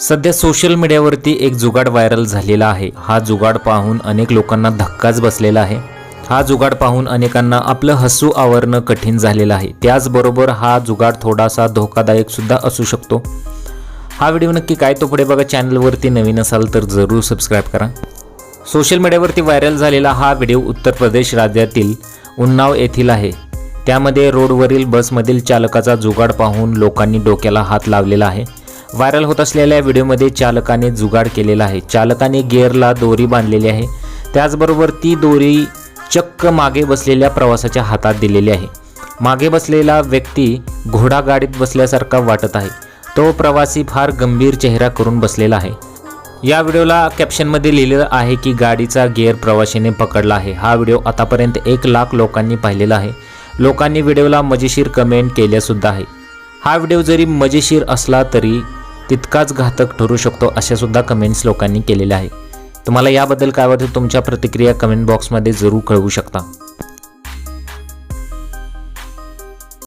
सध्या सोशल मीडियावरती एक जुगाड व्हायरल झालेला आहे. हा जुगाड पाहून अनेक लोकांना धक्काच बसलेला आहे. हा जुगाड पाहून अनेकांना आपलं हसू आवरणं कठीण झालेलं आहे. त्याचबरोबर हा जुगाड थोडासा धोकादायक सुद्धा असू शकतो. हा व्हिडिओ नक्की काय तो पुढे बघा. चॅनलवरती नवीन असाल तर जरूर सबस्क्राईब करा. सोशल मीडियावरती व्हायरल झालेला हा व्हिडिओ उत्तर प्रदेश राज्यातील उन्नाव येथील आहे. त्यामध्ये रोडवरील बसमधील चालकाचा जुगाड पाहून लोकांनी डोक्याला हात लावलेला आहे. व्हायरल होत असलेल्या व्हिडिओमध्ये चालकाने जुगाड केलेला आहे. चालकाने गेअरला दोरी बांधलेली आहे. त्याचबरोबर ती दोरी चक्क मागे बसलेल्या प्रवासाच्या हातात दिलेली आहे. मागे बसलेला व्यक्ती घोडा गाडीत बसल्यासारखा वाटत आहे. तो प्रवासी फार गंभीर चेहरा करून बसलेला आहे. या व्हिडिओला कॅप्शनमध्ये लिहिलेलं आहे की गाडीचा गिअर प्रवाशीने पकडला आहे. हा व्हिडिओ आतापर्यंत एक लाख लोकांनी पाहिलेला आहे. लोकांनी व्हिडिओला मजेशीर कमेंट केल्यासुद्धा आहे. हा व्हिडिओ जरी मजेशीर असला तरी तितकाच घातक ठरू शकतो अशा सुद्धा कमेंट्स लोकांनी केलेल्या आहे. तुम्हाला याबद्दल काय वाटतं? तुमच्या प्रतिक्रिया कमेंट बॉक्समध्ये जरूर कळवू शकता.